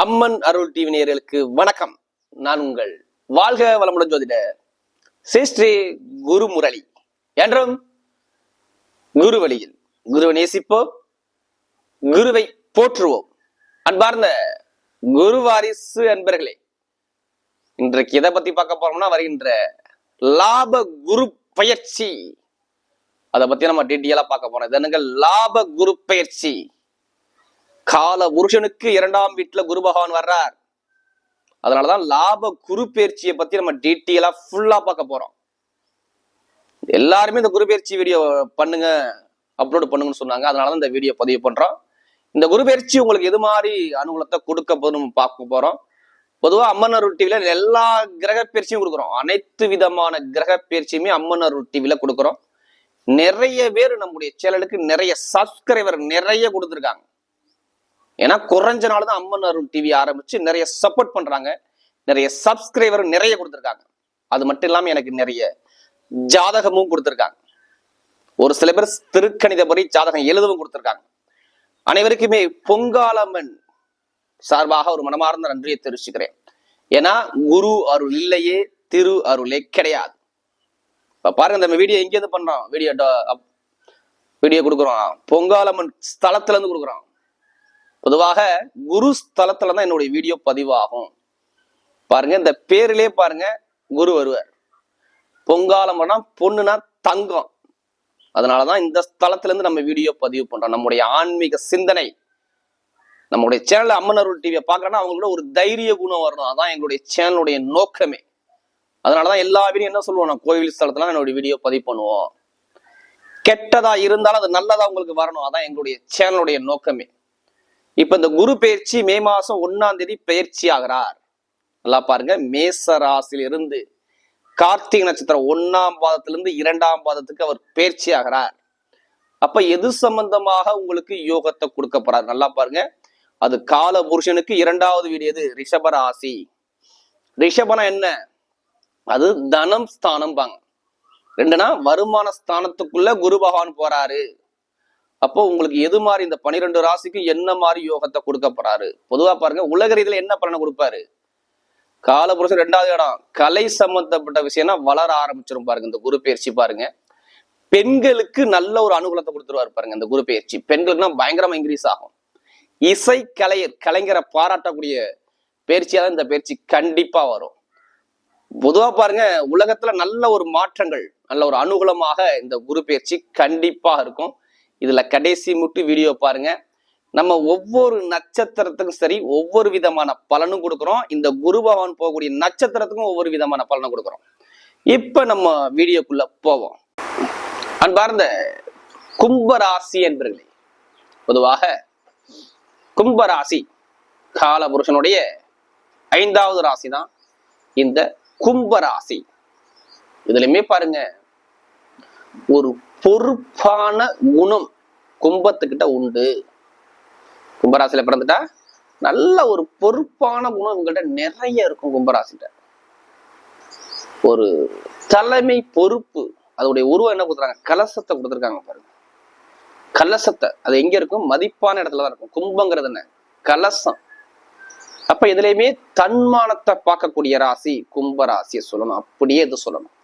அம்மன் அருள் TV நேயர்களுக்கு வணக்கம். நான் உங்கள் வாழ்க வளமுடன் ஜோதிட ஸ்ரீ குரு முரளி என்றும் குரு வழியில் குருவை நேசிப்போம் குருவை போற்றுவோம். அன்பார்ந்த குரு வாரிசு அன்பர்களே இன்றைக்கு எதை பத்தி பார்க்க போறோம்னா வருகின்ற லாப குரு பயிற்சி. அதை பத்தி நம்ம டீட்டெயிலா பார்க்க போறோம். இது என்னங்க? லாப குரு பயிற்சி. கால புருஷனுக்கு இரண்டாம் வீட்டுல குரு பகவான் வர்றார். அதனாலதான் லாப குரு பயிற்சியை பத்தி நம்ம டீட்டெயிலா ஃபுல்லா பார்க்க போறோம். எல்லாருமே இந்த குரு பயிற்சி வீடியோ பண்ணுங்க அப்லோட் பண்ணுங்கன்னு சொன்னாங்க. அதனாலதான் இந்த வீடியோ பதிவு பண்றோம். இந்த குரு பயிற்சி உங்களுக்கு எது மாதிரி அனுகூலத்தை கொடுக்க போதும் பார்க்க போறோம். பொதுவா அம்மன் அருள் டிவில எல்லா கிரக பயிற்சியும் கொடுக்குறோம். அனைத்து விதமான கிரக பயிற்சியுமே அம்மன் அருள் டிவில கொடுக்குறோம். நிறைய பேர் நம்முடைய சேனலுக்கு நிறைய சப்ஸ்கிரைபர் நிறைய கொடுத்துருக்காங்க. ஏன்னா குறைஞ்ச நாள் தான் அம்மன் அருள் டிவி ஆரம்பிச்சு நிறைய சப்போர்ட் பண்றாங்க. நிறைய சப்ஸ்கிரைபர் நிறைய கொடுத்துருக்காங்க. அது மட்டும் இல்லாமல் எனக்கு நிறைய ஜாதகமும் கொடுத்துருக்காங்க. ஒரு சில பேர் திருக்கணிதபடி ஜாதகம் எழுதவும் கொடுத்துருக்காங்க. அனைவருக்குமே பொங்காலம்மன் சார்பாக ஒரு மனமார்ந்த நன்றியை தெரிவிச்சுக்கிறேன். ஏன்னா குரு அருள் இல்லையே திரு அருளே கிடையாது. இப்போ பாருங்க நம்ம வீடியோ எங்கேருந்து பண்றோம்? வீடியோ வீடியோ கொடுக்குறோம். பொங்காலம்மன் ஸ்தலத்துல இருந்து கொடுக்குறோம். பொதுவாக குரு ஸ்தலத்துல தான் என்னுடைய வீடியோ பதிவாகும். பாருங்க இந்த பேரிலே பாருங்க குரு வருவார். பொங்காலம்னா பொண்ணுனா தங்கம். அதனாலதான் இந்த ஸ்தலத்துல இருந்து நம்ம வீடியோ பதிவு பண்றோம். நம்முடைய ஆன்மீக சிந்தனை நம்முடைய சேனல் அம்மன் அருள் டிவியை பார்க்கறோம்னா அவங்களோட ஒரு தைரிய குணம் வரணும். அதான் எங்களுடைய சேனலுடைய நோக்கமே. அதனாலதான் எல்லா வீடியும் என்ன சொல்லுவோம் நான் கோவில் ஸ்தலத்துல என்னுடைய வீடியோ பதிவு பண்ணுவோம். கெட்டதா இருந்தாலும் அது நல்லதா உங்களுக்கு வரணும். அதான் எங்களுடைய சேனலுடைய நோக்கமே. இப்ப இந்த குரு பயிற்சி மே மாசம் ஒன்னாம் தேதி பயிற்சி ஆகிறார். நல்லா பாருங்க. மேச ராசியிலிருந்து கார்த்திகை நட்சத்திரம் ஒன்னாம் பாதத்திலிருந்து இரண்டாம் பாதத்துக்கு அவர் பயிற்சி ஆகிறார். அப்ப எது சம்பந்தமாக உங்களுக்கு யோகத்தை கொடுக்க போறார்? நல்லா பாருங்க. அது கால புருஷனுக்கு இரண்டாவது வீடு எது? ரிஷப ராசி. ரிஷபனா என்ன? அது தனம் ஸ்தானம் பாங்க ரெண்டுனா வருமான ஸ்தானத்துக்குள்ள குரு பகவான் போறாரு. அப்போ உங்களுக்கு எது மாதிரி இந்த பனிரெண்டு ராசிக்கும் என்ன மாதிரி யோகத்தை கொடுக்க போறாரு? பொதுவா பாருங்க உலக ரீதியில என்ன பலனை கொடுப்பாரு? காலபுருஷன் ரெண்டாவது இடம். கலை சம்பந்தப்பட்ட விஷயம்னா வளர ஆரம்பிச்சிரும் பாருங்க இந்த குரு பயிற்சி பாருங்க. பெண்களுக்கு நல்ல ஒரு அனுகூலத்தை கொடுத்துருவாரு பாருங்க இந்த குரு பயிற்சி. பெண்களுக்குனா பயங்கரமா இன்க்ரீஸ் ஆகும். இசை கலையர் கலைஞரை பாராட்டக்கூடிய பயிற்சியா தான் இந்த பயிற்சி கண்டிப்பா வரும். பொதுவா பாருங்க உலகத்துல நல்ல ஒரு மாற்றங்கள் நல்ல ஒரு அனுகூலமாக இந்த குரு பயிற்சி கண்டிப்பா இருக்கும். இதுல கடைசி முட்டு வீடியோ பாருங்க. நம்ம ஒவ்வொரு நட்சத்திரத்துக்கும் சரி ஒவ்வொரு விதமான பலனும் கொடுக்குறோம். இந்த குரு பகவான் போகக்கூடிய நட்சத்திரத்துக்கும் ஒவ்வொரு விதமான பலனும் கொடுக்குறோம். இப்ப நம்ம வீடியோக்குள்ள போவோம். அன்பார்ந்த கும்பராசி என்பர்களே பொதுவாக கும்பராசி காலபுருஷனுடைய ஐந்தாவது ராசி தான் இந்த கும்பராசி. இதுலயுமே பாருங்க ஒரு பொறுப்பான குணம் கும்பத்துக்கிட்ட உண்டு. கும்பராசியில பிறந்துட்டா நல்ல ஒரு பொறுப்பான குணம் இவங்கள்ட்ட நிறைய இருக்கும் கும்பராசிட்ட ஒரு தலைமை பொறுப்பு அதோடைய உருவம் என்ன கொடுத்துருக்காங்க? கலசத்தை கொடுத்துருக்காங்க பாருங்க. கலசத்தை அது எங்க இருக்கும்? மதிப்பான இடத்துல தான் இருக்கும். கும்பங்கிறது என்ன? கலசம். அப்ப எதுலையுமே தன்மானத்தை பார்க்கக்கூடிய ராசி கும்ப ராசியை சொல்லணும். அப்படியே இது சொல்லணும்.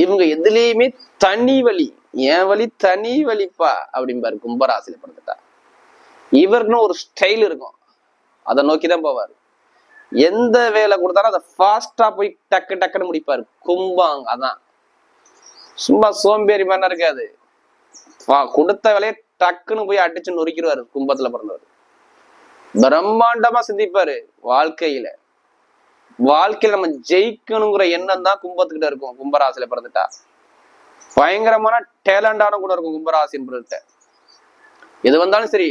இவங்க எதுலேயுமே தனி வழி என் வழி தனி வழிப்பா அப்படிம்பாரு கும்பராசியில பிறந்துட்டா இவருக்குன்னு ஒரு ஸ்டைல் இருக்கும். அதை நோக்கி தான் போவார். எந்த வேலை கொடுத்தாலும் அதை ஃபாஸ்டா போய் டக்கு டக்குன்னு முடிப்பார். கும்பம் அதான். சும்மா சோம்பேறி மாதிரி இருக்காது. கொடுத்த வேலையை டக்குன்னு போய் அடிச்சு நொறுக்கிடுவாரு கும்பத்துல பிறந்தவர். பிரம்மாண்டமா சிந்திப்பாரு வாழ்க்கையில. வாழ்க்கையில நம்ம ஜெயிக்கணுங்கிற எண்ணம் தான் கும்பத்துக்கிட்ட இருக்கும் கும்பராசியில பிறந்துட்டா. பயங்கரமான டேலண்டான கூட இருக்கும் கும்பராசின்றத எது வந்தாலும் சரி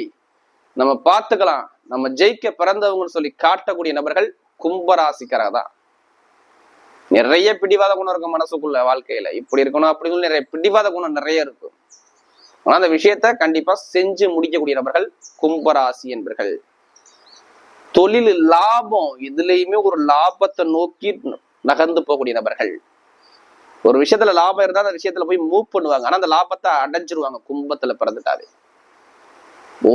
நம்ம பார்த்துக்கலாம். நம்ம ஜெயிக்க பிறந்தவங்கன்னு சொல்லி காட்டக்கூடிய நபர்கள் கும்பராசிக்காரங்க தான். நிறைய பிடிவாத குணம் இருக்கும் மனசுக்குள்ள வாழ்க்கையில. இப்படி இருக்கணும் அப்படி சொல்லி நிறைய பிடிவாத குணம் நிறைய இருக்கும். ஆனா அந்த விஷயத்த கண்டிப்பா செஞ்சு முடிக்கக்கூடிய நபர்கள் கும்பராசி என்பர்கள். தொழில் லாபம் இதுலயுமே ஒரு லாபத்தை நோக்கி நகர்ந்து போகக்கூடிய நபர்கள். ஒரு விஷயத்துல லாபம் இருந்தா அந்த விஷயத்துல போய் மூவ் பண்ணுவாங்க. ஆனா அந்த லாபத்தை அடைஞ்சிருவாங்க கும்பத்துல பிறந்துட்டாவே.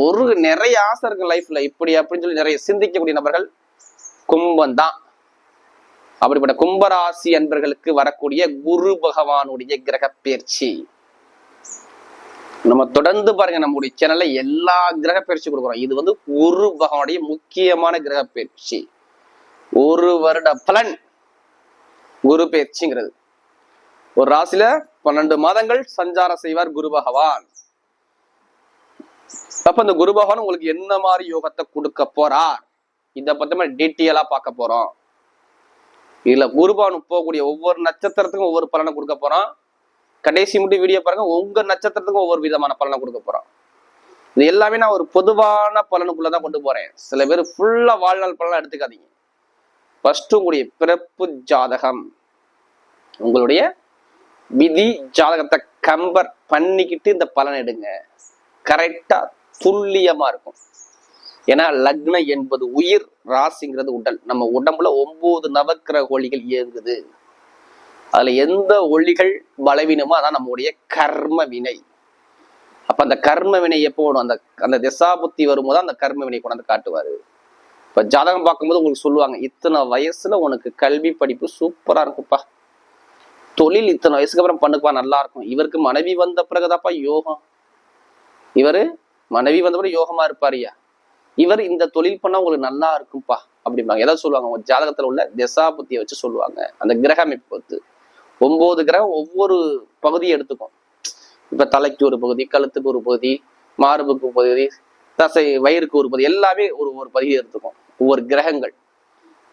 ஒரு நிறைய ஆசை இருக்கு லைஃப்ல இப்படி அப்படின்னு சொல்லி நிறைய சிந்திக்கக்கூடிய நபர்கள் கும்பம் தான் அப்படிப்பட்ட கும்பராசி அன்பர்களுக்கு வரக்கூடிய குரு பகவானுடைய கிரக பயிற்சி. நம்ம தொடர்ந்து பாருங்க நம்முடைய சேனல்ல எல்லா கிரக பயிற்சி கொடுக்குறோம். இது வந்து ஒரு பகவானுடைய முக்கியமான கிரக பயிற்சி. ஒரு வருட பலன் குரு பயிற்சிங்கிறது. ஒரு ராசியில பன்னெண்டு மாதங்கள் சஞ்சாரம் செய்வார் குரு பகவான். அப்ப இந்த குரு பகவான் உங்களுக்கு என்ன மாதிரி யோகத்தை கொடுக்க போறார்? இத பத்தி டீட்டெயிலா பார்க்க போறோம். இதுல குரு பகவான் போகக்கூடிய ஒவ்வொரு நட்சத்திரத்துக்கும் ஒவ்வொரு பலனை கொடுக்க போறோம் கடைசி மட்டும் வீடியோ பாருங்க. உங்க நட்சத்திரத்துக்கும் ஒவ்வொரு விதமான பலனை கொடுக்க போறோம். இது எல்லாமே நான் ஒரு பொதுவான பலனுக்குள்ளதான் கொண்டு போறேன். சில பேர் ஃபுல்லா வாழ்நாள் பலனை எடுத்துக்காதீங்க. ஃபர்ஸ்ட் உங்களுடைய பிறப்பு ஜாதகம். உங்களுடைய விதி ஜாதகத்தை கம்பர் பண்ணிக்கிட்டு இந்த பலன் எடுங்க. கரெக்டா துல்லியமா இருக்கும். ஏன்னா லக்னம் என்பது உயிர் ராசிங்கிறது உடல். நம்ம உடம்புல ஒன்பது நவக்கிரக கோழிகள் இயங்குது. அதுல எந்த ஒளிகள் பலவீனமோ அதான் நம்முடைய கர்ம வினை. அப்ப அந்த கர்ம வினை எப்போ வரும்? அந்த அந்த திசா புத்தி வரும்போது அந்த கர்ம வினை கொண்டாந்து காட்டுவாரு. இப்ப ஜாதகம் பார்க்கும்போது உங்களுக்கு சொல்லுவாங்க இத்தனை வயசுல உனக்கு கல்வி படிப்பு சூப்பரா இருக்கும்ப்பா. தொழில் இத்தனை வயசுக்கு அப்புறம் பண்ணுப்பா நல்லா இருக்கும். இவருக்கு மனைவி வந்த பிறகுதாப்பா யோகம். இவரு மனைவி வந்த பிறகு யோகமா இருப்பாரியா இவர் இந்த தொழில் பண்ணா உங்களுக்கு நல்லா இருக்கும்ப்பா அப்படிம்பாங்க. ஏதாவது சொல்லுவாங்க உங்க ஜாதகத்துல உள்ள திசா புத்தியை வச்சு சொல்லுவாங்க அந்த கிரக அமைப்பு பொறுத்து. ஒன்பது கிரகம் ஒவ்வொரு பகுதியை எடுத்துக்கும். இப்ப தலைக்கு ஒரு பகுதி கழுத்துக்கு ஒரு பகுதி மார்புக்கு ஒரு பகுதி தசை வயிறுக்கு ஒரு பகுதி எல்லாமே ஒரு ஒரு பகுதியை எடுத்துக்கும். ஒவ்வொரு கிரகங்கள்.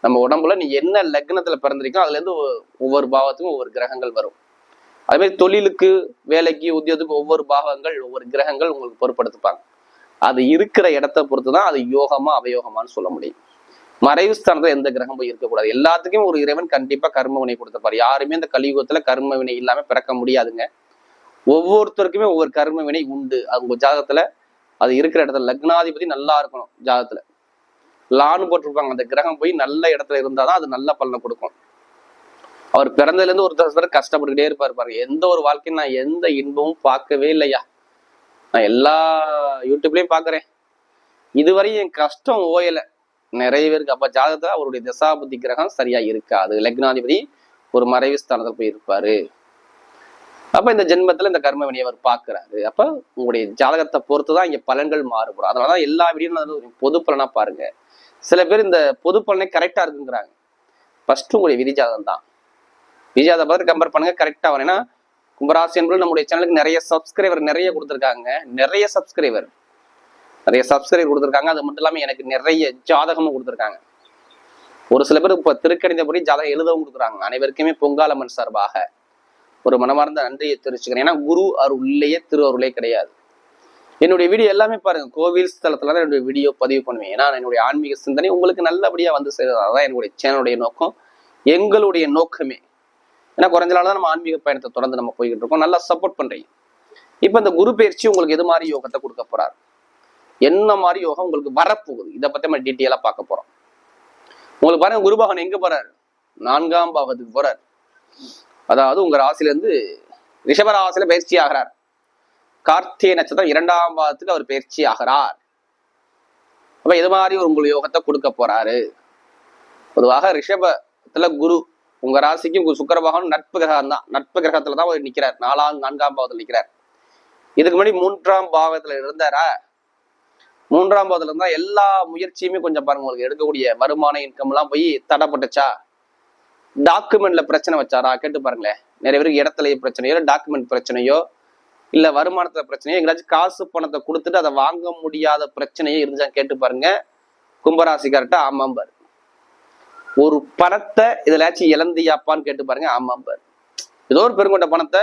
நம்ம உடம்புல நீ என்ன லக்னத்துல பிறந்திருக்கோ அதுல இருந்து ஒவ்வொரு பாவத்துக்கும் ஒவ்வொரு கிரகங்கள் வரும். அதே மாதிரி தொழிலுக்கு வேலைக்கு உத்தியோகத்துக்கு ஒவ்வொரு பாவங்கள் ஒவ்வொரு கிரகங்கள் உங்களுக்கு பொருட்படுத்துப்பாங்க. அது இருக்கிற இடத்த பொறுத்து தான் அது யோகமா அவயோகமான்னு சொல்ல முடியும். மறைவு ஸ்தானத்துல எந்த கிரகம் போய் இருக்கக்கூடாது. எல்லாத்துக்கும் ஒரு இறைவன் கண்டிப்பா கர்ம வினை கொடுத்திருப்பாரு யாருமே இந்த கலியுகத்துல கர்ம வினை இல்லாம பிறக்க முடியாதுங்க. ஒவ்வொருத்தருக்குமே ஒவ்வொரு கர்ம வினை உண்டு. அவங்க ஜாதகத்துல அது இருக்கிற இடத்துல லக்னாதிபதி நல்லா இருக்கணும் ஜாதகத்துல. லான்னு போட்டிருப்பாங்க. அந்த கிரகம் போய் நல்ல இடத்துல இருந்தாதான் அது நல்ல பலனை கொடுக்கும். அவர் பிறந்ததுல இருந்து ஒரு தடவை கஷ்டப்பட்டுக்கிட்டே இருப்பார் பாருங்க. எந்த ஒரு வாழ்க்கையும் நான் எந்த இன்பமும் பார்க்கவே இல்லையா? நான் எல்லா யூடியூப்லயும் பாக்குறேன். இதுவரை என் கஷ்டம் ஓயலை. நிறைய பேருக்கு அப்ப ஜாதகத்துல அவருடைய தசாபுத்தி கிரகம் சரியா இருக்காது லக்னாதிபதி ஒரு மறைவு ஸ்தானத்தில் போய் இருப்பாரு. அப்ப இந்த ஜென்மத்துல இந்த கர்ம வினையை அவர் பாக்குறாரு அப்ப உங்களுடைய ஜாதகத்தை பொறுத்துதான் இங்க பலன்கள் மாறுபடும். அதனாலதான் எல்லா வீடியும் பொது பலனா பாருங்க. சில பேர் இந்த பொது பலனே கரெக்டா இருக்குங்கிறாங்க. ஃபர்ஸ்ட் உங்களுடைய விதி ஜாதகம் தான். விதி ஜாதகம் பார்த்து கம்பேர் பண்ணுங்க கரெக்டா வரும். ஏன்னா கும்பராசி என்பது நம்முடைய சேனலுக்கு நிறைய சப்ஸ்கிரைபர் நிறைய கொடுத்துருக்காங்க. நிறைய சப்ஸ்கிரைபர் நிறைய சப்ஸ்கிரைப் கொடுத்துருக்காங்க. அது மட்டும் இல்லாம எனக்கு நிறைய ஜாதகமும் கொடுத்துருக்காங்க. ஒரு சில பேர் இப்போ திருக்கணிதப்படி ஜாதகம் எழுதவும் கொடுக்குறாங்க. அனைவருக்குமே பொங்காலம்மன் சார்பாக. ஒரு மனமார்ந்த நன்றியை தெரிவிச்சுக்கிறேன். ஏன்னா குரு அருள்லேயே திரு அருளே கிடையாது. என்னுடைய வீடியோ எல்லாமே பாருங்க. கோவில் ஸ்தலத்துல தான் என்னுடைய வீடியோ பதிவு பண்ணுவேன். ஏன்னா என்னுடைய ஆன்மீக சிந்தனை. உங்களுக்கு நல்லபடியா வந்து சேர்றது அதான் என்னுடைய சேனலுடைய நோக்கம். எங்களுடைய நோக்கமே. ஏன்னா குறைஞ்ச நாள் தான் நம்ம ஆன்மீக பயணத்தை தொடர்ந்து நம்ம போய்கிட்டு இருக்கோம். நல்லா சப்போர்ட் பண்றீங்க. இப்போ இந்த குரு பயிற்சி உங்களுக்கு எது மாதிரி யோகத்தை கொடுக்க போறார்? என்ன மாதிரி யோகம் உங்களுக்கு வரப்போகுது? இதை பத்தி நம்ம டீட்டெயிலா பார்க்க போறோம். உங்களுக்கு பாருங்க குருபகன் எங்க போறாரு? நான்காம் பாகத்துக்கு போறார். அதாவது உங்க ராசில இருந்து ரிஷபராசியில பயிற்சி ஆகிறார். கார்த்திகை நட்சத்திரம் இரண்டாம் பாகத்துக்கு அவர் பயிற்சி ஆகிறார். அப்ப இது மாதிரி ஒரு உங்களுக்கு யோகத்தை கொடுக்க போறாரு. பொதுவாக ரிஷபத்துல குரு உங்க ராசிக்கு உங்க சுக்கர பகவான் நட்பு கிரகம் தான். நட்பு கிரகத்துல தான் அவர் நிக்கிறார். நாலாம் நான்காம் பாவத்துல நிக்கிறார். இதுக்கு முன்னாடி மூன்றாம் பாவத்துல இருந்தாரா? மூன்றாம் பாதத்துல இருந்தா எல்லா முயற்சியுமே கொஞ்சம் பாருங்க உங்களுக்கு எடுக்கக்கூடிய வருமான இன்கம் எல்லாம் போய் தடைப்பட்டுச்சா? டாக்குமெண்ட்ல பிரச்சனை வச்சாரா? கேட்டு பாருங்களேன். நிறைய பேருக்கு இடத்துல பிரச்சனையோ டாக்குமெண்ட் பிரச்சனையோ இல்ல வருமானத்துல பிரச்சனையோ எங்கேயாச்சும் காசு பணத்தை கொடுத்துட்டு அதை வாங்க முடியாத பிரச்சனையோ இருந்தா கேட்டு பாருங்க. கும்பராசிக்கார்ட்ட ஆமாம்பார் ஒரு பணத்தை இதுலாச்சும் இழந்தியாப்பான்னு கேட்டு பாருங்க ஆமாம்பார் ஏதோ ஒரு பெருங்கொண்ட பணத்தை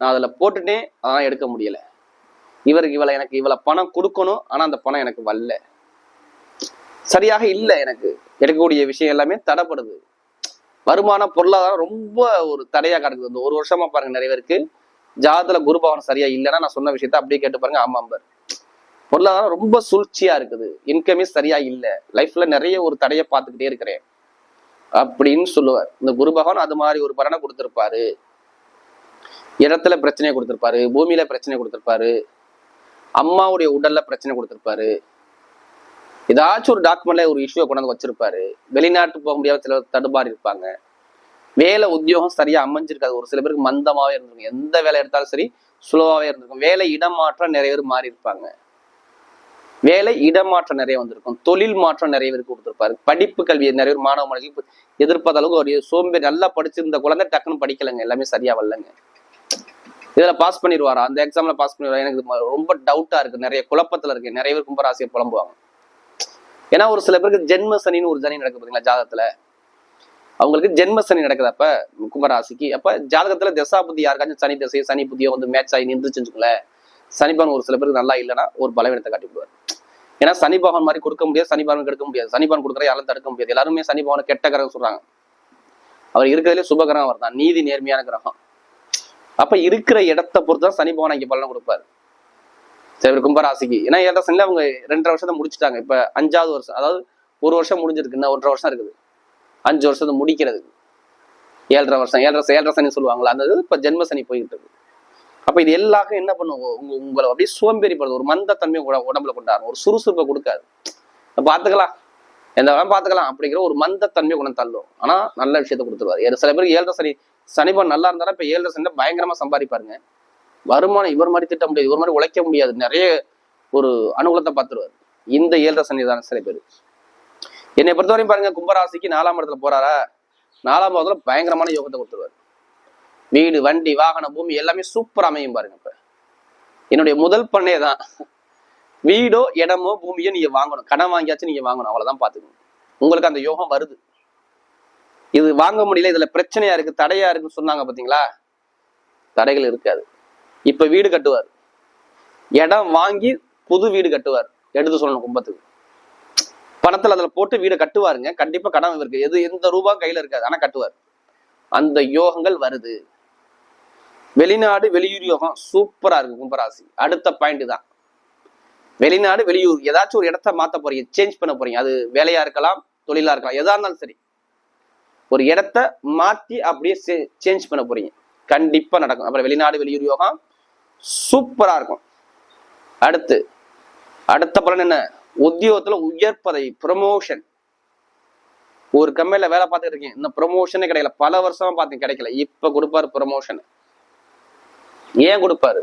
நான் அதுல போட்டுட்டேன் அதான் எடுக்க முடியல. இவருக்கு இவளை எனக்கு இவ்வளவு பணம் கொடுக்கணும் ஆனா அந்த பணம் எனக்கு வரல. சரியாக இல்லை எனக்கு. எடுக்கக்கூடிய விஷயம் எல்லாமே தடைப்படுது. வருமானம் பொருளாதாரம் ரொம்ப ஒரு தடையா கிடக்குது. இந்த ஒரு வருஷமா பாருங்க நிறைய பேருக்கு ஜாதத்துல குருபவன் சரியா இல்லைன்னா நான் சொன்ன விஷயத்த அப்படியே கேட்டு பாருங்க ஆமாம்பர் பொருளாதாரம் ரொம்ப சூழ்ச்சியா இருக்குது. இன்கமே சரியா இல்லை. லைஃப்ல நிறைய ஒரு தடையை பார்த்துக்கிட்டே இருக்கிறேன். அப்படின்னு சொல்லுவார். இந்த குரு பகவான் அது மாதிரி ஒரு பலனை கொடுத்திருப்பாரு. இடத்துல பிரச்சனையை கொடுத்திருப்பாரு. பூமியில பிரச்சனை கொடுத்திருப்பாரு. அம்மாவுடைய உடல்ல பிரச்சனை கொடுத்திருப்பாரு. ஏதாச்சும் ஒரு டாக்குமெண்ட்ல ஒரு இஷ்யூவை கொண்டாந்து வச்சிருப்பாரு. வெளிநாட்டு போக முடியாத சில தடுமாறி இருப்பாங்க. வேலை உத்தியோகம் சரியா அமைஞ்சிருக்காது. ஒரு சில பேருக்கு மந்தமாவே இருந்திருக்கும். எந்த வேலை எடுத்தாலும் சரி சுலவாவே இருந்திருக்கும். வேலை இடமாற்றம் நிறைய பேர் மாறி இருப்பாங்க. வேலை இடமாற்றம் நிறைய வந்திருக்கும். தொழில் மாற்றம் நிறைய பேருக்கு கொடுத்துருப்பாரு. படிப்பு கல்வி நிறைய பேர் மாணவ மாணவிகள் எதிர்பார்த்த அளவுக்கு ஒரு சோம்பேறி நல்லா படிச்சிருந்த குழந்தை டக்குன்னு படிக்கலைங்க. எல்லாமே சரியா வரலங்க. இதுல பாஸ் பண்ணிடுவாரா அந்த எக்ஸாம்ல பாஸ் பண்ணிடுவாரா எனக்கு ரொம்ப டவுட்டா இருக்கு. நிறைய குழப்பத்துல இருக்கு. நிறைய பேர் கும்பராசியை புலம்புவாங்க. ஏன்னா ஒரு சில பேருக்கு ஜென்ம சனின்னு ஒரு சனி நடக்குது பார்த்தீங்களா ஜாதகத்தில்? அவங்களுக்கு ஜென்ம சனி நடக்குது அப்ப கும்பராசிக்கு. அப்ப ஜாதகத்தில் தசா புத்தி யாருக்காச்சும் சனி தசை சனி புத்தியோ வந்து மேட்ச் ஆகி நின்றுச்சுங்களேன் சனி ஒரு சில பேருக்கு நல்லா இல்லைன்னா ஒரு பலவீனத்தை காட்டி விடுவார். ஏன்னா சனிபவன் மாதிரி கொடுக்க முடியாது சனிபவன் கெடுக்க முடியாது. சனிபவன் கொடுக்குற யாரும் தடுக்க முடியாது. எல்லாருமே சனிபவனை கெட்ட கிரகம் சொல்றாங்க. அவர் இருக்கிறதுலே சுப கிரகம் அவர் தான் நீதி நேர்மையான கிரகம். அப்ப இருக்கிற இடத்தை பொறுத்து தான் சனி பகவான் இங்க பலன் கொடுப்பாரு. சரி கும்பராசிக்கு. ஏன்னா ஏழரை சனில அவங்க ரெண்டரை வருஷத்தை முடிச்சுட்டாங்க. இப்ப அஞ்சாவது வருஷம் அதாவது ஒரு வருஷம் முடிஞ்சிருக்கு. இன்னும் ஒன்றரை வருஷம் இருக்குது. அஞ்சு வருஷத்தை முடிக்கிறது ஏழரை வருஷம் ஏழரை ஏழரை சனி சொல்லுவாங்களா அந்த இது இப்ப ஜென்ம சனி போயிட்டு இருக்கு. அப்ப இது எல்லாருக்கும் என்ன பண்ணும்? உங்க உங்களை அப்படியே சோம்பேறிப்படுது ஒரு மந்தத்தன்மையை உட- உடம்புல கொண்டாடும் ஒரு சுறுசுறுப்பை கொடுக்காது. பாத்துக்கலாம் எந்த வேலை பாத்துக்கலாம் அப்படிங்கிற ஒரு மந்தத்தன்மை கொண்டு வந்து தள்ளும். ஆனா நல்ல விஷயத்த கொடுத்துருவாரு. சில பேருக்கு ஏழரை சனி சனிபன் நல்லா இருந்தாலும் இப்ப ஏழரை சனி பயங்கரமா சம்பாதிப்பாருங்க. வருமானம் இவர் மாதிரி திட்ட முடியாது. இவர் மாதிரி உழைக்க முடியாது. நிறைய ஒரு அனுகூலத்தை பார்த்துருவாரு. இந்த ஏழரை சனி தான் சில பேர். என்னை பொறுத்தவரையும் பாருங்க கும்பராசிக்கு நாலாம் இடத்துல போறாரா நாலாம் இடத்துல பயங்கரமான யோகத்தை கொடுத்துருவாரு. வீடு வண்டி வாகனம் பூமி எல்லாமே சூப்பர் அமையும் பாருங்க இப்ப. என்னுடைய முதல் பண்ணே தான் வீடோ இடமோ பூமியோ நீங்க வாங்கணும். கடன் வாங்கியாச்சும் நீங்க வாங்கணும். அவ்வளவுதான் பாத்துக்கணும் உங்களுக்கு அந்த யோகம் வருது. இது வாங்க முடியல இதுல பிரச்சனையா இருக்கு தடையா இருக்குன்னு சொன்னாங்க பாத்தீங்களா? தடைகள் இருக்காது. இப்ப வீடு கட்டுவார். இடம் வாங்கி புது வீடு கட்டுவார். எடுத்து சொல்லணும் கும்பத்துக்கு. பணத்துல அதுல போட்டு வீடு கட்டுவாருங்க. கண்டிப்பா கடன் இருக்கு எது எந்த ரூபா கையில இருக்காது. ஆனா கட்டுவார். அந்த யோகங்கள் வருது. வெளிநாடு வெளியூர் யோகம் சூப்பரா இருக்கு கும்பராசி. அடுத்த பாயிண்ட் தான். வெளிநாடு வெளியூர் ஏதாச்சும் ஒரு இடத்த மாத்த போறீங்க சேஞ்ச் பண்ண போறீங்க. அது வேலையா இருக்கலாம் தொழிலா இருக்கலாம் எதா இருந்தாலும் சரி. ஒரு இடத்த மாத்தி அப்படியே சேஞ்ச் பண்ண போறீங்க. கண்டிப்பா நடக்கும். அப்புறம் வெளிநாடு வெளியூர் யோகம் சூப்பரா இருக்கும். அடுத்து அடுத்த பலன் என்ன? உத்தியோகத்துல உயர் பதவி ப்ரமோஷன் ஒரு கம்பெனில வேலை பார்த்துட்டு இருக்கேன் இந்த ப்ரொமோஷனே கிடைக்கல. பல வருஷமா பார்த்தீங்க கிடைக்கல. இப்ப கொடுப்பாரு ப்ரமோஷன் ஏன் கொடுப்பாரு?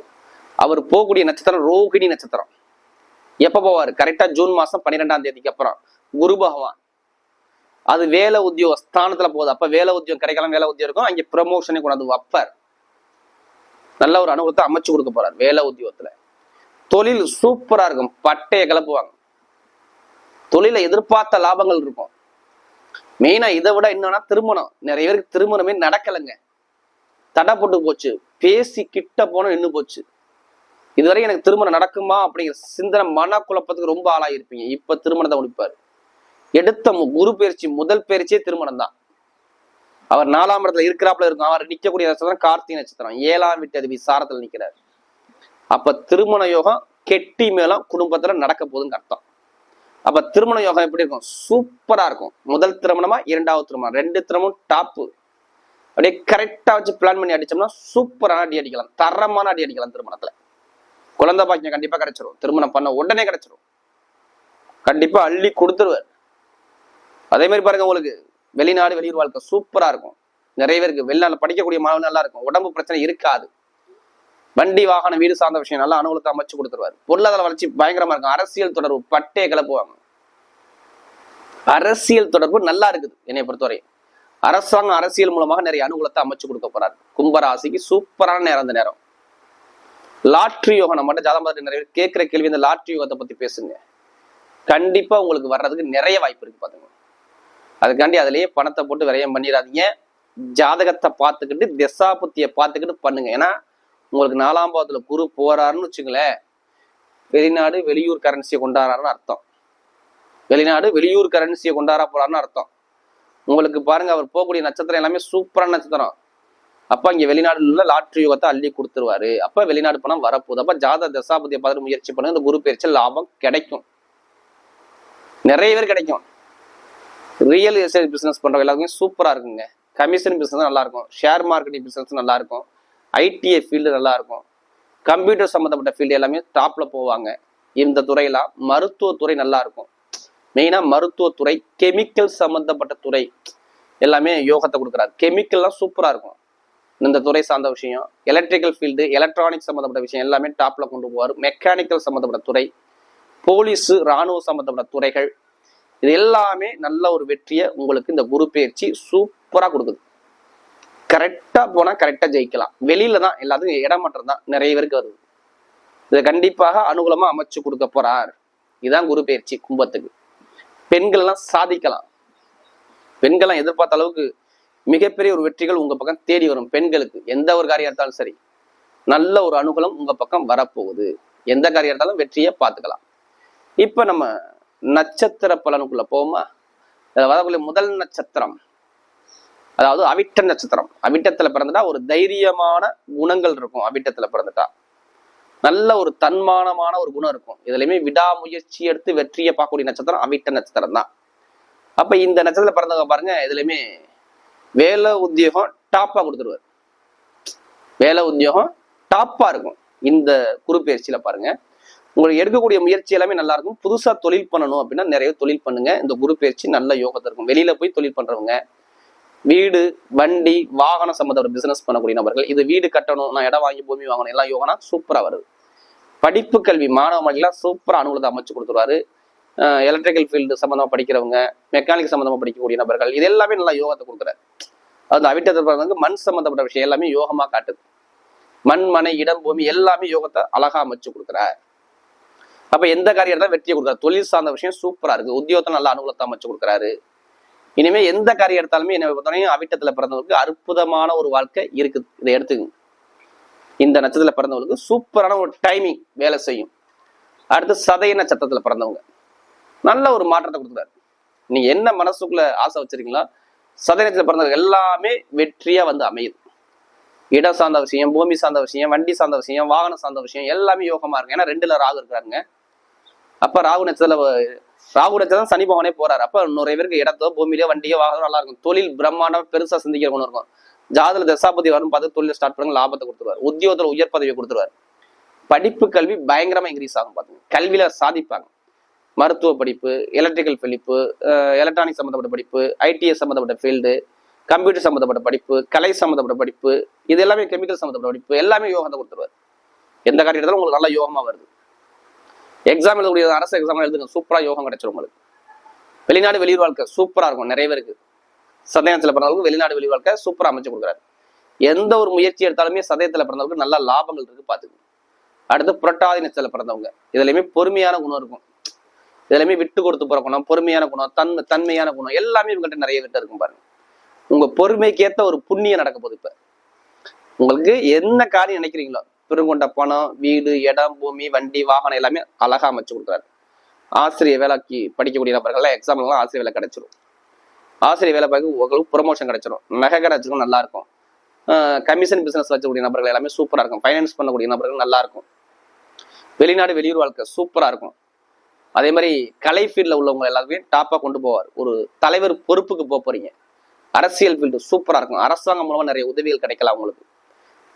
அவர் போகக்கூடிய நட்சத்திரம் ரோகிணி நட்சத்திரம். எப்போ போவார்? கரெக்டாக ஜூன் மாதம் பன்னிரெண்டாம் தேதிக்கு அப்புறம். குரு பகவான். அது வேலை உத்தியோக ஸ்தானத்தில் போகுது. அப்போ வேலை உத்தியோகம் கிடைக்கலாம் வேலை உத்தியோகம் இருக்கும். அங்கே ப்ரமோஷனை கொண்டாந்து வைப்பார். நல்ல ஒரு அனுபவத்தை அமைச்சு கொடுக்க போறார் வேலை உத்தியோகத்தில். தொழில் சூப்பராக இருக்கும். பட்டையை கிளப்புவாங்க. தொழிலை எதிர்பார்த்த லாபங்கள் இருக்கும். மெயினாக இதை விட என்னன்னா திருமணம். நிறைய பேருக்கு திருமணமே நடக்கலைங்க. தடை போட்டு போச்சு. பேசி கிட்ட போன நின்று போச்சு. இதுவரை எனக்கு திருமணம் நடக்குமா அப்படிங்கிற சிந்தனை மனக்குழப்பத்துக்கு ரொம்ப ஆளாயிருப்பீங்க. இப்ப திருமணத்தை முடிப்பாரு. எடுத்த குரு பயிற்சி முதல் பயிற்சியே திருமணம் தான் அவர் நாலாம் இடத்துல இருக்கிறாப்புல இருக்கும். அவர் நிக்கக்கூடிய நட்சத்திரம் கார்த்திகை நட்சத்திரம். ஏழாம் வீட்டு அதிபதி சாரத்துல நிக்கிறார். அப்ப திருமண யோகம் கெட்டி மேலும் குடும்பத்துல நடக்க போகுதுன்னு அர்த்தம். அப்ப திருமண யோகம் எப்படி இருக்கும்? சூப்பரா இருக்கும். முதல் திருமணமா இரண்டாவது திருமணம். ரெண்டு திருமணம் டாப்பு அப்படியே கரெக்டா வச்சு பிளான் பண்ணி அடிச்சோம்னா சூப்பரான அடி அடிக்கலாம். தரமான அடி அடிக்கலாம் திருமணத்துல. குழந்தை பாக்கியம் கண்டிப்பா கிடைச்சிரும். திருமணம் பண்ண உடனே கிடைச்சிரும். கண்டிப்பா அள்ளி கொடுத்துருவார். அதே மாதிரி பாருங்க உங்களுக்கு வெளிநாடு வெளியூர் வாழ்க்கை சூப்பரா இருக்கும். நிறைய பேருக்கு வெளிநாடு படிக்கக்கூடிய மாணவன் நல்லா இருக்கும். உடம்பு பிரச்சனை இருக்காது. வண்டி வாகனம் வீடு சார்ந்த விஷயம் நல்லா அனுகூலத்தை அமைச்சு கொடுத்துருவாரு. பொருளாதார வளர்ச்சி பயங்கரமா இருக்கும். அரசியல் தொடர்பு பட்டையை கிளப்புவாங்க. அரசியல் தொடர்பு நல்லா இருக்குது என்னை பொறுத்தவரை அரசாங்கம் அரசியல் மூலமாக நிறைய அனுகூலத்தை அமைச்சு கொடுக்க போறாரு. கும்பராசிக்கு சூப்பரான நேரம் அந்த நேரம். லாட்ரி யோகம் நம்ம மட்டும் ஜாதகம் நிறைய பேர் கேட்குற கேள்வி இந்த லாட்ரி யோகத்தை பற்றி பேசுங்க. கண்டிப்பாக உங்களுக்கு வர்றதுக்கு நிறைய வாய்ப்பு இருக்குது பாத்துங்க அதுக்காண்டி அதுலேயே பணத்தை போட்டு விரயம் பண்ணிடாதீங்க. ஜாதகத்தை பார்த்துக்கிட்டு திசாபுத்தியை பார்த்துக்கிட்டு பண்ணுங்க. ஏன்னா உங்களுக்கு நாலாம் பாவத்தில் குரு போறாருன்னு வச்சுங்களேன் வெளிநாடு வெளியூர் கரன்சியை கொண்டாடுறாருன்னு அர்த்தம். வெளிநாடு வெளியூர் கரன்சியை கொண்டாட போறாருன்னு அர்த்தம். உங்களுக்கு பாருங்க அவர் போகக்கூடிய நட்சத்திரம் எல்லாமே சூப்பரான நட்சத்திரம். அப்போ இங்கே வெளிநாடுல உள்ள லாட்ரி யோகத்தை அள்ளி கொடுத்துருவாரு. அப்போ வெளிநாடு பணம் வரப்போகுது. அப்போ ஜாத தசாபதியை பார்த்து முயற்சி பண்ணுங்க. இந்த குரு பயிற்சி லாபம் கிடைக்கும். நிறைய பேர் கிடைக்கும். ரியல் எஸ்டேட் பிஸ்னஸ் பண்ணுற எல்லாருமே சூப்பராக இருக்குங்க. கமிஷன் பிஸ்னஸ் நல்லா இருக்கும் ஷேர் மார்க்கெட்டிங் பிஸ்னஸ் நல்லா இருக்கும் ஐடிஐ ஃபீல்டு நல்லா இருக்கும் கம்ப்யூட்டர் சம்மந்தப்பட்ட ஃபீல்டு எல்லாமே டாப்பில் போவாங்க. இந்த துறையெல்லாம் மருத்துவத்துறை நல்லா இருக்கும் மருத்துவத்துறை கெமிக்கல் சம்மந்தப்பட்ட துறை. எல்லாமே யோகத்தை கொடுக்குறாரு. கெமிக்கல்லாம் சூப்பராக இருக்கும். இந்த துறை சார்ந்த விஷயம் எலக்ட்ரிக்கல் ஃபீல்டு எலக்ட்ரானிக் சம்மந்தப்பட்ட விஷயம் எல்லாமே டாப்ல கொண்டு போவார். மெக்கானிக்கல் சம்மந்தப்பட்ட துறை போலீஸு ராணுவ சம்மந்தப்பட்ட துறைகள் இது எல்லாமே நல்ல ஒரு வெற்றியை உங்களுக்கு இந்த குரு பயிற்சி சூப்பரா கொடுக்குது. கரெக்டா போனால் கரெக்டா ஜெயிக்கலாம். வெளியில தான் எல்லாத்துக்கும் இடமாற்றம் தான் நிறைய பேருக்கு வருது. இதை கண்டிப்பாக அனுகூலமாக அமைச்சு கொடுக்க போறார். இதுதான் குரு பயிற்சி கும்பத்துக்கு. பெண்கள்லாம் சாதிக்கலாம். பெண்கள்லாம் எதிர்பார்த்த அளவுக்கு மிகப்பெரிய ஒரு வெற்றிகள் உங்க பக்கம் தேடி வரும் பெண்களுக்கு. எந்த ஒரு காரியம் இருந்தாலும் சரி. நல்ல ஒரு அனுகூலம் உங்க பக்கம் வரப்போகுது. எந்த காரியம் இருந்தாலும் வெற்றியை பார்த்துக்கலாம். இப்ப நம்ம நட்சத்திர பலனுக்குள்ள போமா இதுல வரக்கூடிய முதல் நட்சத்திரம். அதாவது அவிட்ட நட்சத்திரம். அவிட்டத்துல பிறந்துட்டா ஒரு தைரியமான குணங்கள் இருக்கும். அவிட்டத்துல பிறந்துட்டா. நல்ல ஒரு தன்மானமான ஒரு குணம் இருக்கும். இதுலயுமே விடாமுயற்சி எடுத்து வெற்றியை பார்க்கக்கூடிய நட்சத்திரம் அவிட்ட நட்சத்திரம் தான் அப்ப இந்த நட்சத்திரம் பிறந்தவங்க பாருங்க இதுலயுமே வேலை உத்தியோகம் டாப்பாக கொடுத்துருவார். வேலை உத்தியோகம் டாப்பாக இருக்கும். இந்த குரு பயிற்சியில பாருங்க. உங்களுக்கு எடுக்கக்கூடிய முயற்சி எல்லாமே நல்லா இருக்கும். புதுசாக தொழில் பண்ணணும் அப்படின்னா நிறைய தொழில் பண்ணுங்க. இந்த குரு பயிற்சி நல்ல யோகத்தை இருக்கும். வெளியில போய் தொழில் பண்றவங்க வீடு வண்டி வாகனம் சம்மந்தப்பட்ட பிசினஸ் பண்ணக்கூடிய நபர்கள் இது வீடு கட்டணும் நான் இடம் வாங்கி பூமி வாங்கணும் எல்லாம் யோகனா சூப்பரா வருது. படிப்பு கல்வி மாணவ மணிலாம் சூப்பரா அனுகூலத்தை அமைச்சு கொடுத்துருவாரு. எலக்ட்ரிக்கல் ஃபீல்டு சம்மந்தமாக படிக்கிறவங்க மெக்கானிக் சம்மந்தமாக படிக்கக்கூடிய நபர்கள் இது எல்லாமே நல்லா யோகத்தை கொடுக்குறாரு. அது அவிட்டத்தில் பிறந்தவங்க மண் சம்மந்தப்பட்ட விஷயம் எல்லாமே யோகமாக காட்டுது. மண் மனை இடம் பூமி எல்லாமே யோகத்தை அழகா அமைச்சு கொடுக்குறார். அப்ப எந்த காரியம் தான் வெற்றியை கொடுக்குறாரு? தொழில் சார்ந்த விஷயம் சூப்பரா இருக்கு. உத்தியோகத்தை நல்ல அனுகூலத்தை அமைச்சு கொடுக்குறாரு. இனிமே எந்த காரியம் எடுத்தாலுமே என்னை பொறுத்தவரையும் அவிட்டத்துல பிறந்தவங்களுக்கு அற்புதமான ஒரு வாழ்க்கை இருக்குது. இதை எடுத்துக்கங்க. இந்த நட்சத்திரத்துல பிறந்தவங்களுக்கு சூப்பரான ஒரு டைமிங் வேலை செய்யும். அடுத்து சதய நட்சத்திரத்துல பிறந்தவங்க. நல்ல ஒரு மாற்றத்தை கொடுக்குறாரு. நீங்க என்ன மனசுக்குள்ள ஆசை வச்சிருக்கீங்களோ சதய பிறந்தவர்கள் எல்லாமே வெற்றியா வந்து அமையுது. இடம் சார்ந்த விஷயம் பூமி சார்ந்த விஷயம் வண்டி சார்ந்த விஷயம் வாகனம் சார்ந்த விஷயம் எல்லாமே யோகமா இருக்கு. ஏன்னா ரெண்டுல ராகு இருக்கிறாருங்க. அப்ப ராகு நட்சத்திரத்துல ராகு நட்சத்திரம் சனி பவனே போறாரு. அப்ப நிறைய பேருக்கு இடத்தோ பூமியிலோ வண்டியோ வாகனம் நல்லா இருக்கும். தொழில் பிரம்மாண்டம் பெருசா சிந்திக்கிற ஒன்று இருக்கும். ஜாதல தசாபதி வரும் பார்த்து தொழில் ஸ்டார்ட் பண்ணுங்க லாபத்தை கொடுத்துருவார். உத்தியோகத்துல உயர் பதவியை கொடுத்துருவார். படிப்பு கல்வி பயங்கரமா இன்க்ரீஸ் ஆகும் பாத்துங்க கல்வியில சாதிப்பாங்க. மருத்துவ படிப்பு எலக்ட்ரிக்கல் படிப்பு எலக்ட்ரானிக் சம்மந்தப்பட்ட படிப்பு ஐடிஎஸ் சம்மந்தப்பட்ட ஃபீல்டு கம்ப்யூட்டர் சம்மந்தப்பட்ட படிப்பு கலை சம்மந்தப்பட்ட படிப்பு இது எல்லாமே கெமிக்கல் சம்மந்தப்பட்ட படிப்பு எல்லாமே யோகத்தை கொடுத்துருவார். எந்த காரியம் எடுத்தாலும் உங்களுக்கு நல்ல யோகமாக வருது. எக்ஸாம் எழுதக்கூடிய அரசு எக்ஸாம் எழுதுங்க சூப்பராக யோகம் கிடைச்சிரும் உங்களுக்கு. வெளிநாடு வெளியூர் வாழ்க்கை சூப்பராக இருக்கும் நிறைய பேருக்கு. சதயத்தில் பிறந்தவங்களுக்கு வெளிநாடு வெளி வாழ்க்கை சூப்பராக அமைச்சு கொடுக்குறாரு. எந்த ஒரு முயற்சி எடுத்தாலுமே சதயத்தில் பிறந்தவங்களுக்கு நல்ல லாபங்கள் இருக்கு பார்த்துக்கணும் அடுத்து புரட்டாதி நட்சத்திரத்துல பிறந்தவங்க இதுலையுமே பொறுமையான குணம் இருக்கும். எல்லாமே விட்டு கொடுத்து போற குணம் பொறுமையான குணம் தன் தன்மையான குணம் எல்லாமே இவங்ககிட்ட நிறைய கிட்ட இருக்கும் பாருங்க. உங்க பொறுமைக்கு ஏத்த ஒரு புண்ணியம் நடக்க போகுது இப்ப. உங்களுக்கு என்ன காரியம் நினைக்கிறீங்களோ பெருங்கொண்ட பணம் வீடு இடம் பூமி வண்டி வாகனம் எல்லாமே அழகா அமைச்சு கொடுக்குறாரு. ஆசிரியர் வேலைக்கு படிக்கக்கூடிய நபர்கள்லாம் எக்ஸாம்லாம் ஆசிரியர் வேலை கிடைச்சிரும். ஆசிரியர் வேலை பார்க்க உங்களுக்கு ப்ரொமோஷன் கிடைச்சிரும். நகை கிடைச்சிரும் நல்லா இருக்கும். கமிஷன் பிசினஸ் வச்சக்கூடிய நபர்கள் எல்லாமே சூப்பரா இருக்கும். ஃபைனான்ஸ் பண்ணக்கூடிய நபர்கள் நல்லா இருக்கும். வெளிநாடு வெளியூர் வாழ்க்கை சூப்பரா இருக்கும். அதே மாதிரி கலை ஃபீல்டில் உள்ளவங்க எல்லாருமே டாப்பாக கொண்டு போவார். ஒரு தலைவர் பொறுப்புக்கு போக போறீங்க. அரசியல் ஃபீல்டு சூப்பராக இருக்கும். அரசாங்கம் மூலமாக நிறைய உதவிகள் கிடைக்கலாம் உங்களுக்கு.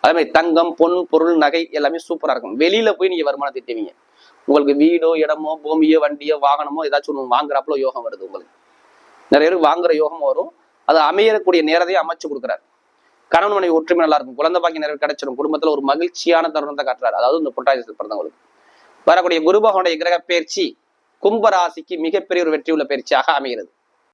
அதே மாதிரி தங்கம் பொன் பொருள் நகை எல்லாமே சூப்பராக இருக்கும். வெளியில் போய் நீங்கள் வருமானம் திட்டுவீங்க. உங்களுக்கு வீடோ இடமோ பூமியோ வண்டியோ வாகனமோ ஏதாச்சும் ஒன்று வாங்குறாப்புல யோகம் வருது உங்களுக்கு. நிறைய பேருக்கு வாங்குற யோகம் வரும். அது அமையக்கூடிய நேரத்தையே அமைச்சு கொடுக்குறாரு. கணவன் மனைவி ஒற்றுமை நல்லா இருக்கும். குழந்தை பாக்கி நிறைய கிடைச்சிடும் குடும்பத்தில் ஒரு மகிழ்ச்சியான தருணத்தை காட்டுறாரு. அதாவது இந்த புட்டாசி பிறந்தவங்களுக்கு வரக்கூடிய குரு பகவானுடைய கிரக பயிற்சி கும்பராசிக்கு மிகப்பெரிய ஒரு வெற்றி உள்ள பயிற்சியாக அமைகிறது.